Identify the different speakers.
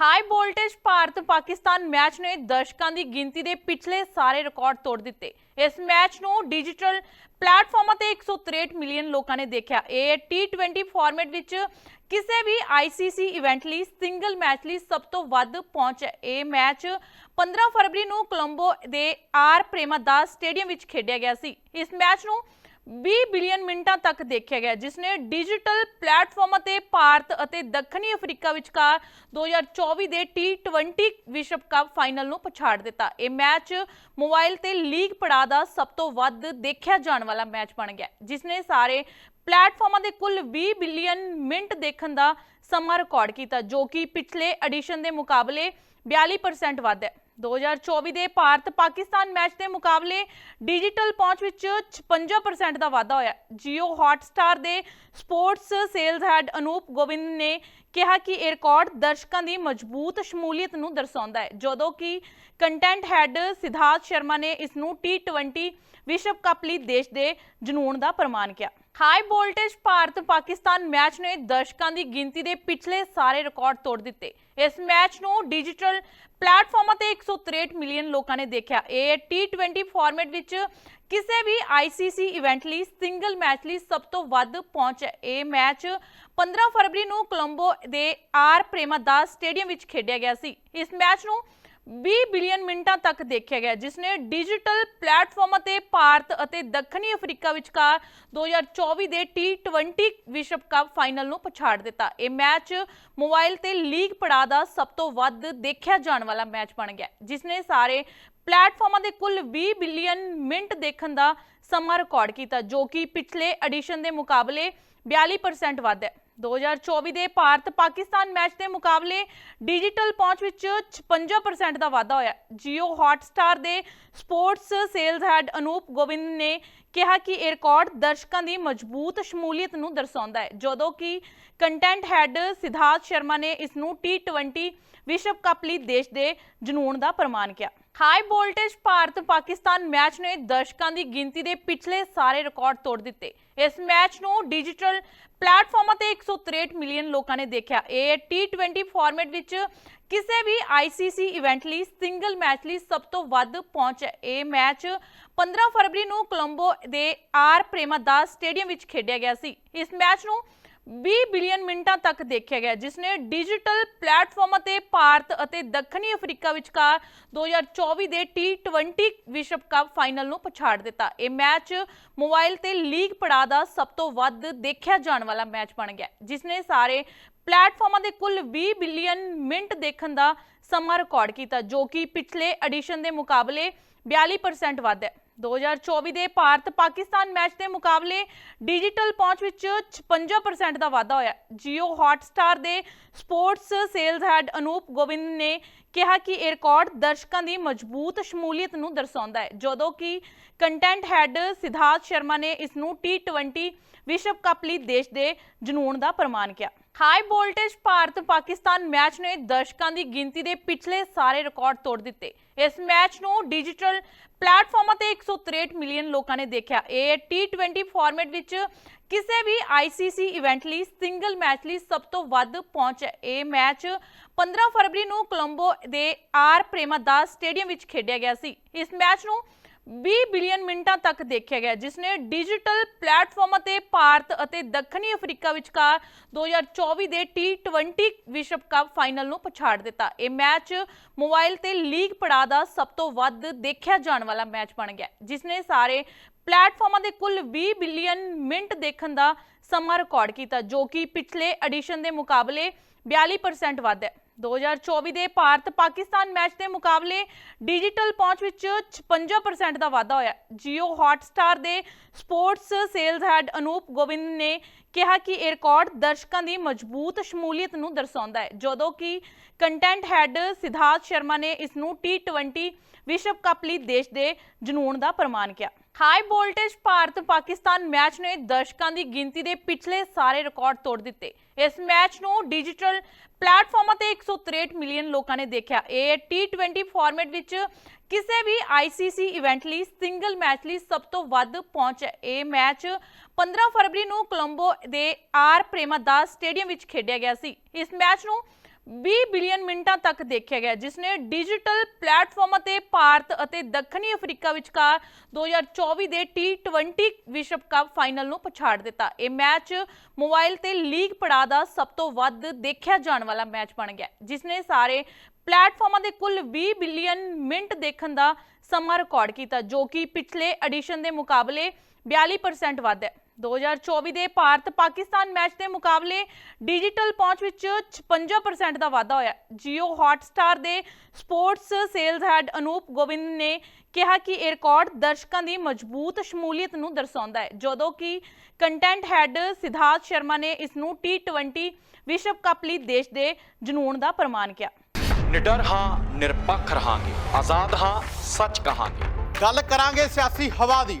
Speaker 1: High voltage Bharat Pakistan match ਨੇ ਦਰਸ਼ਕਾਂ ਦੀ ਗਿਣਤੀ ਦੇ ਪਿਛਲੇ ਸਾਰੇ ਰਿਕਾਰਡ ਤੋੜ ਦਿੱਤੇ। ਇਸ ਮੈਚ ਨੂੰ ਡਿਜੀਟਲ ਪਲੇਟਫਾਰਮਾਂ ਤੇ 163 ਮਿਲੀਅਨ ਲੋਕਾਂ ਨੇ ਦੇਖਿਆ। ਇਹ T20 ਫਾਰਮੈਟ ਵਿੱਚ ਕਿਸੇ ਵੀ ICC ਇਵੈਂਟ ਲਈ ਸਿੰਗਲ ਮੈਚ ਲਈ ਸਭ ਤੋਂ ਵੱਧ ਪਹੁੰਚ ਹੈ। ਇਹ ਮੈਚ 15 ਫਰਵਰੀ ਨੂੰ ਕੋਲੰਬੋ ਦੇ ਆਰ ਪ੍ਰੇਮਾਦਾਸ ਸਟੇਡੀਅਮ ਵਿੱਚ ਖੇਡਿਆ ਗਿਆ ਸੀ। ਇਸ ਮੈਚ ਨੂੰ 20 ਬਿਲੀਅਨ ਮਿੰਟਾਂ ਤੱਕ ਦੇਖਿਆ ਗਿਆ ਜਿਸ ਨੇ ਡਿਜੀਟਲ ਪਲੇਟਫਾਰਮਾਂ ਤੇ ਭਾਰਤ ਅਤੇ ਦੱਖਣੀ ਅਫਰੀਕਾ ਵਿਚਕਾਰ 2024 ਦੇ T20 ਵਿਸ਼ਵ ਕੱਪ ਫਾਈਨਲ ਨੂੰ ਪਛਾੜ ਦਿੱਤਾ। ਇਹ ਮੈਚ ਮੋਬਾਈਲ ਤੇ ਲੀਗ ਪੜਾਅ ਦਾ ਸਭ ਤੋਂ ਵੱਧ ਦੇਖਿਆ ਜਾਣ ਵਾਲਾ ਮੈਚ ਬਣ ਗਿਆ ਜਿਸ ਨੇ ਸਾਰੇ ਪਲੇਟਫਾਰਮਾਂ ਦੇ ਕੁੱਲ 20 ਬਿਲੀਅਨ ਮਿੰਟ ਦੇਖਣ ਦਾ ਸਮਾਂ ਰਿਕਾਰਡ ਕੀਤਾ, ਜੋ ਕਿ ਪਿਛਲੇ ਐਡੀਸ਼ਨ ਦੇ ਮੁਕਾਬਲੇ 42% ਵੱਧ ਹੈ। 2024 ਦੇ ਭਾਰਤ ਪਾਕਿਸਤਾਨ ਮੈਚ ਦੇ ਮੁਕਾਬਲੇ ਡਿਜੀਟਲ ਪਹੁੰਚ ਵਿੱਚ 56% ਦਾ ਵਾਧਾ ਹੋਇਆ। ਜੀਓ ਹੌਟਸਟਾਰ ਦੇ sports sales head Anup Gobind ਨੇ ਕਿਹਾ ਕਿ ਇਹ ਰਿਕਾਰਡ ਦਰਸ਼ਕਾਂ ਦੀ ਮਜ਼ਬੂਤ ਸ਼ਮੂਲੀਅਤ ਨੂੰ ਦਰਸਾਉਂਦਾ ਹੈ। ਜਦੋਂ ਕਿ ਕੰਟੈਂਟ ਹੈਡ ਸਿਧਾਰਥ ਸ਼ਰਮਾ ਨੇ ਇਸ ਨੂੰ T20 ਵਿਸ਼ਵ ਕੱਪ ਲਈ ਦੇਸ਼ ਦੇ ਜਨੂਨ ਦਾ ਪ੍ਰਮਾਣ ਕਿਹਾ। High voltage Bharat Pakistan match ਨੇ ਦਰਸ਼ਕਾਂ ਦੀ ਗਿਣਤੀ ਦੇ ਪਿਛਲੇ ਸਾਰੇ ਰਿਕਾਰਡ ਤੋੜ ਦਿੱਤੇ। ਇਸ ਮੈਚ ਨੂੰ ਡਿਜੀਟਲ ਪਲੇਟਫਾਰਮਾਂ ਤੇ 163 ਮਿਲੀਅਨ ਲੋਕਾਂ ਨੇ ਦੇਖਿਆ। ਇਹ T20 ਫਾਰਮੈਟ ਵਿੱਚ ਕਿਸੇ ਵੀ ICC ਇਵੈਂਟ ਲਈ ਸਿੰਗਲ ਮੈਚ ਲਈ ਸਭ ਤੋਂ ਵੱਧ ਪਹੁੰਚ ਹੈ। ਇਹ ਮੈਚ 15 ਫਰਵਰੀ ਨੂੰ ਕੋਲੰਬੋ ਦੇ ਆਰ ਪ੍ਰੇਮਾਦਾਸ ਸਟੇਡੀਅਮ ਵਿੱਚ ਖੇਡਿਆ ਗਿਆ ਸੀ। ਇਸ ਮੈਚ ਨੂੰ 20 ਬਿਲੀਅਨ ਮਿੰਟਾਂ ਤੱਕ ਦੇਖਿਆ ਗਿਆ, ਜਿਸ ਨੇ ਡਿਜੀਟਲ ਪਲੇਟਫਾਰਮਾਂ ਤੇ ਭਾਰਤ ਅਤੇ ਦੱਖਣੀ ਅਫਰੀਕਾ ਵਿਚਕਾਰ 2024 ਦੇ T20 ਵਿਸ਼ਵ ਕੱਪ ਫਾਈਨਲ ਨੂੰ ਪਛਾੜ ਦਿੱਤਾ। ਇਹ ਮੈਚ ਮੋਬਾਈਲ ਤੇ ਲੀਗ ਪੜਾਅ ਦਾ ਸਭ ਤੋਂ ਵੱਧ ਦੇਖਿਆ ਜਾਣ ਵਾਲਾ ਮੈਚ ਬਣ ਗਿਆ, ਜਿਸ ਨੇ ਸਾਰੇ ਪਲੇਟਫਾਰਮਾਂ ਦੇ ਕੁੱਲ 20 ਬਿਲੀਅਨ ਮਿੰਟ ਦੇਖਣ ਦਾ ਸਮਾਂ ਰਿਕਾਰਡ ਕੀਤਾ, ਜੋ ਕਿ ਪਿਛਲੇ ਐਡੀਸ਼ਨ ਦੇ ਮੁਕਾਬਲੇ 42% ਵੱਧ ਹੈ। 2024 ਦੇ ਭਾਰਤ ਪਾਕਿਸਤਾਨ ਮੈਚ ਦੇ ਮੁਕਾਬਲੇ ਡਿਜੀਟਲ ਪਹੁੰਚ ਵਿੱਚ 56% ਦਾ ਵਾਧਾ ਹੋਇਆ। ਜੀਓ ਹੌਟਸਟਾਰ ਦੇ sports sales head Anup Gobind ਨੇ ਕਿਹਾ ਕਿ ਇਹ ਰਿਕਾਰਡ ਦਰਸ਼ਕਾਂ ਦੀ ਮਜ਼ਬੂਤ ਸ਼ਮੂਲੀਅਤ ਨੂੰ ਦਰਸਾਉਂਦਾ ਹੈ। ਜਦੋਂ ਕਿ ਕੰਟੈਂਟ ਹੈਡ ਸਿਧਾਰਥ ਸ਼ਰਮਾ ਨੇ ਇਸ ਨੂੰ T20 ਵਿਸ਼ਵ ਕੱਪ ਲਈ ਦੇਸ਼ ਦੇ ਜਨੂਨ ਦਾ ਪ੍ਰਮਾਣ ਕਿਹਾ। High voltage Bharat Pakistan match ਨੇ ਦਰਸ਼ਕਾਂ ਦੀ ਗਿਣਤੀ ਦੇ ਪਿਛਲੇ ਸਾਰੇ ਰਿਕਾਰਡ ਤੋੜ ਦਿੱਤੇ। ਇਸ ਮੈਚ ਨੂੰ ਡਿਜੀਟਲ ਪਲੇਟਫਾਰਮਾਂ ਤੇ 163 ਮਿਲੀਅਨ ਲੋਕਾਂ ਨੇ ਦੇਖਿਆ। ਇਹ T20 ਫਾਰਮੈਟ ਵਿੱਚ ਕਿਸੇ ਵੀ ICC ਇਵੈਂਟ ਲਈ, ਸਿੰਗਲ ਮੈਚ ਲਈ ਸਭ ਤੋਂ ਵੱਧ ਪਹੁੰਚ ਹੈ। ਇਹ ਮੈਚ 15 ਫਰਵਰੀ ਨੂੰ ਕੋਲੰਬੋ ਦੇ ਆਰ ਪ੍ਰੇਮਾਦਾਸ ਸਟੇਡੀਅਮ ਵਿੱਚ ਖੇਡਿਆ ਗਿਆ ਸੀ। ਇਸ ਮੈਚ ਨੂੰ 20 ਬਿਲੀਅਨ ਮਿੰਟਾਂ ਤੱਕ ਦੇਖਿਆ ਗਿਆ ਜਿਸ ਨੇ ਡਿਜੀਟਲ ਪਲੇਟਫਾਰਮਾਂ ਤੇ ਭਾਰਤ ਅਤੇ ਦੱਖਣੀ ਅਫਰੀਕਾ ਵਿਚਕਾਰ 2024 ਦੇ T20 ਵਿਸ਼ਵ ਕੱਪ ਫਾਈਨਲ ਨੂੰ ਪਛਾੜ ਦਿੱਤਾ। ਇਹ ਮੈਚ ਮੋਬਾਈਲ ਤੇ ਲੀਗ ਪੜਾਅ ਦਾ ਸਭ ਤੋਂ ਵੱਧ ਦੇਖਿਆ ਜਾਣ ਵਾਲਾ ਮੈਚ ਬਣ ਗਿਆ ਜਿਸ ਨੇ ਸਾਰੇ ਪਲੇਟਫਾਰਮਾਂ ਦੇ ਕੁੱਲ 20 ਬਿਲੀਅਨ ਮਿੰਟ ਦੇਖਣ ਦਾ ਸਮਾਂ ਰਿਕਾਰਡ ਕੀਤਾ, ਜੋ ਕਿ ਪਿਛਲੇ ਐਡੀਸ਼ਨ ਦੇ ਮੁਕਾਬਲੇ 42% ਵੱਧ ਹੈ। 2024 ਦੇ ਭਾਰਤ ਪਾਕਿਸਤਾਨ ਮੈਚ ਦੇ ਮੁਕਾਬਲੇ ਡਿਜੀਟਲ ਪਹੁੰਚ ਵਿੱਚ 56% ਦਾ ਵਾਧਾ ਹੋਇਆ। ਜੀਓ ਹੌਟਸਟਾਰ ਦੇ sports sales head Anup Gobind ਨੇ ਕਿਹਾ ਕਿ ਇਹ ਰਿਕਾਰਡ ਦਰਸ਼ਕਾਂ ਦੀ ਮਜ਼ਬੂਤ ਸ਼ਮੂਲੀਅਤ ਨੂੰ ਦਰਸਾਉਂਦਾ ਹੈ। ਜਦੋਂ ਕਿ ਕੰਟੈਂਟ ਹੈਡ ਸਿਧਾਰਥ ਸ਼ਰਮਾ ਨੇ ਇਸ ਨੂੰ T20 ਵਿਸ਼ਵ ਕੱਪ ਲਈ ਦੇਸ਼ ਦੇ ਜਨੂਨ ਦਾ ਪ੍ਰਮਾਣ ਕਿਹਾ। High voltage Bharat Pakistan match ਨੇ ਦਰਸ਼ਕਾਂ ਦੀ ਗਿਣਤੀ ਦੇ ਪਿਛਲੇ ਸਾਰੇ ਰਿਕਾਰਡ ਤੋੜ ਦਿੱਤੇ। ਇਸ ਮੈਚ ਨੂੰ ਡਿਜੀਟਲ ਪਲੇਟਫਾਰਮਾਂ ਤੇ 163 ਮਿਲੀਅਨ ਲੋਕਾਂ ਨੇ ਦੇਖਿਆ। ਇਹ T20 ਫਾਰਮੈਟ ਵਿੱਚ ਕਿਸੇ ਵੀ ICC ਇਵੈਂਟ ਲਈ ਸਿੰਗਲ ਮੈਚ ਲਈ ਸਭ ਤੋਂ ਵੱਧ ਪਹੁੰਚ ਹੈ। ਇਹ ਮੈਚ 15 ਫਰਵਰੀ ਨੂੰ ਕੋਲੰਬੋ ਦੇ ਆਰ ਪ੍ਰੇਮਾਦਾਸ ਸਟੇਡੀਅਮ ਵਿੱਚ ਖੇਡਿਆ ਗਿਆ ਸੀ। ਇਸ ਮੈਚ ਨੂੰ 20 ਬਿਲੀਅਨ ਮਿੰਟਾਂ ਤੱਕ ਦੇਖਿਆ ਗਿਆ ਜਿਸ ਨੇ ਡਿਜੀਟਲ ਪਲੇਟਫਾਰਮਾਂ ਤੇ ਭਾਰਤ ਅਤੇ ਦੱਖਣੀ ਅਫਰੀਕਾ ਵਿਚਕਾਰ 2024 ਦੇ T20 ਵਿਸ਼ਵ ਕੱਪ ਫਾਈਨਲ ਨੂੰ ਪਛਾੜ ਦਿੱਤਾ। ਇਹ ਮੈਚ ਮੋਬਾਈਲ ਤੇ ਲੀਗ ਪੜਾਅ ਦਾ ਸਭ ਤੋਂ ਵੱਧ ਦੇਖਿਆ ਜਾਣ ਵਾਲਾ ਮੈਚ ਬਣ ਗਿਆ ਜਿਸ ਨੇ ਸਾਰੇ ਪਲੇਟਫਾਰਮਾਂ ਦੇ ਕੁੱਲ 20 ਬਿਲੀਅਨ ਮਿੰਟ ਦੇਖਣ ਦਾ ਸਮਾਂ ਰਿਕਾਰਡ ਕੀਤਾ, ਜੋ ਕਿ ਪਿਛਲੇ ਐਡੀਸ਼ਨ ਦੇ ਮੁਕਾਬਲੇ 42% ਵੱਧ ਹੈ। 2024 ਦੇ ਭਾਰਤ ਪਾਕਿਸਤਾਨ ਮੈਚ ਦੇ ਮੁਕਾਬਲੇ ਡਿਜੀਟਲ ਪਹੁੰਚ ਵਿੱਚ 56% ਦਾ ਵਾਧਾ ਹੋਇਆ। ਜੀਓ ਹੌਟਸਟਾਰ ਦੇ sports sales head Anup Gobind ਨੇ ਕਿਹਾ ਕਿ ਇਹ ਰਿਕਾਰਡ ਦਰਸ਼ਕਾਂ ਦੀ ਮਜ਼ਬੂਤ ਸ਼ਮੂਲੀਅਤ ਨੂੰ ਦਰਸਾਉਂਦਾ ਹੈ। ਜਦੋਂ ਕਿ ਕੰਟੈਂਟ ਹੈਡ ਸਿਧਾਰਥ ਸ਼ਰਮਾ ਨੇ ਇਸ ਨੂੰ T20 ਵਿਸ਼ਵ ਕੱਪ ਲਈ ਦੇਸ਼ ਦੇ ਜਨੂਨ ਦਾ ਪ੍ਰਮਾਣ ਕਿਹਾ। High voltage Bharat Pakistan match ਨੇ ਦਰਸ਼ਕਾਂ ਦੀ ਗਿਣਤੀ ਦੇ ਪਿਛਲੇ ਸਾਰੇ ਰਿਕਾਰਡ ਤੋੜ ਦਿੱਤੇ। ਇਸ ਮੈਚ ਨੂੰ ਡਿਜੀਟਲ ਪਲੇਟਫਾਰਮਾਂ ਤੇ 163 ਮਿਲੀਅਨ ਲੋਕਾਂ ਨੇ ਦੇਖਿਆ। ਇਹ T20 ਫਾਰਮੈਟ ਵਿੱਚ ਕਿਸੇ ਵੀ ICC ਇਵੈਂਟ ਲਈ, ਸਿੰਗਲ ਮੈਚ ਲਈ ਸਭ ਤੋਂ ਵੱਧ ਪਹੁੰਚ ਹੈ। ਇਹ ਮੈਚ 15 ਫਰਵਰੀ ਨੂੰ ਕੋਲੰਬੋ ਦੇ ਆਰ ਪ੍ਰੇਮਾਦਾਸ ਸਟੇਡੀਅਮ ਵਿੱਚ ਖੇਡਿਆ ਗਿਆ ਸੀ। ਇਸ ਮੈਚ ਨੂੰ 20 ਬਿਲੀਅਨ ਮਿੰਟਾਂ ਤੱਕ ਦੇਖਿਆ ਗਿਆ ਜਿਸ ਨੇ ਡਿਜੀਟਲ ਪਲੇਟਫਾਰਮਾਂ ਤੇ ਭਾਰਤ ਅਤੇ ਦੱਖਣੀ ਅਫਰੀਕਾ ਵਿਚਕਾਰ 2024 ਦੇ T20 ਵਿਸ਼ਵ ਕੱਪ ਫਾਈਨਲ ਨੂੰ ਪਛਾੜ ਦਿੱਤਾ। ਇਹ ਮੈਚ ਮੋਬਾਈਲ ਤੇ ਲੀਗ ਪੜਾਅ ਦਾ ਸਭ ਤੋਂ ਵੱਧ ਦੇਖਿਆ ਜਾਣ ਵਾਲਾ ਮੈਚ ਬਣ ਗਿਆ ਜਿਸ ਨੇ ਸਾਰੇ ਪਲੇਟਫਾਰਮਾਂ ਦੇ ਕੁੱਲ 20 ਬਿਲੀਅਨ ਮਿੰਟ ਦੇਖਣ ਦਾ ਸਮਾਂ ਰਿਕਾਰਡ ਕੀਤਾ, ਜੋ ਕਿ ਪਿਛਲੇ ਐਡੀਸ਼ਨ ਦੇ ਮੁਕਾਬਲੇ 42% ਵੱਧ ਹੈ। 2024 ਦੇ ਭਾਰਤ ਪਾਕਿਸਤਾਨ ਮੈਚ ਦੇ ਮੁਕਾਬਲੇ ਡਿਜੀਟਲ ਪਹੁੰਚ ਵਿੱਚ 56% ਦਾ ਵਾਧਾ ਹੋਇਆ। ਜੀਓ ਹੌਟਸਟਾਰ ਦੇ sports sales head Anup Gobind ਨੇ ਕਿਹਾ ਕਿ ਇਹ ਰਿਕਾਰਡ ਦਰਸ਼ਕਾਂ ਦੀ ਮਜ਼ਬੂਤ ਸ਼ਮੂਲੀਅਤ ਨੂੰ ਦਰਸਾਉਂਦਾ ਹੈ। ਜਦੋਂ ਕਿ ਕੰਟੈਂਟ ਹੈਡ ਸਿਧਾਰਥ ਸ਼ਰਮਾ ਨੇ ਇਸ ਨੂੰ T20 ਵਿਸ਼ਵ ਕੱਪ ਲਈ ਦੇਸ਼ ਦੇ ਜਨੂਨ ਦਾ ਪ੍ਰਮਾਣ ਕਿਹਾ।
Speaker 2: ਨਿਡਰ ਹਾਂ ਨਿਰਪੱਖ ਰਹਾਂਗੇ। ਆਜ਼ਾਦ ਹਾਂ ਸੱਚ ਕਹਾਂਗੇ।
Speaker 3: ਗੱਲ ਕਰਾਂਗੇ ਸਿਆਸੀ ਹਵਾ ਦੀ।